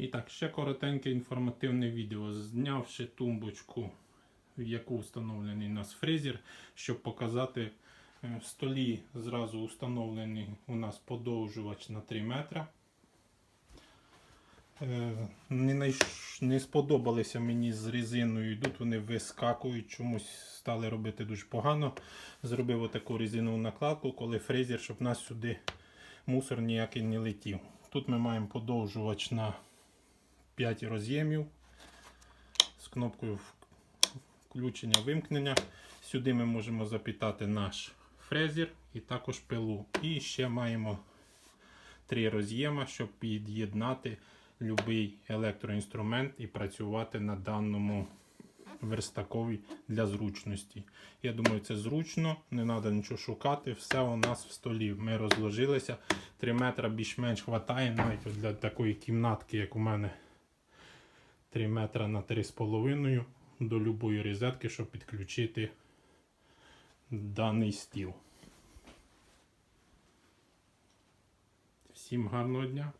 І так, ще коротеньке інформативне відео. Знявши тумбочку, в яку встановлений у нас фрезер, щоб показати е, в столі зразу встановлений у нас подовжувач на 3 метра. Е, Не, найш- не сподобалися мені з резиною. Йдуть, вони вискакують, чомусь стали робити дуже погано. Зробив отаку резинову накладку, коли фрезер, щоб у нас сюди мусор ніякий не летів. Тут ми маємо подовжувач на 5 роз'ємів з кнопкою включення вимкнення. Сюди ми можемо запітати наш фрезер і також пилу. І ще маємо три роз'єма, щоб під'єднати будь-який електроінструмент і працювати на даному верстакові для зручності. Я думаю, це зручно, не треба нічого шукати. Все у нас в столі. Ми розложилися. 3 метра більш-менш вистачає навіть для такої кімнатки, як у мене 3 метра на 3,5 до будь-якої розетки, щоб підключити даний стіл. Всім гарного дня!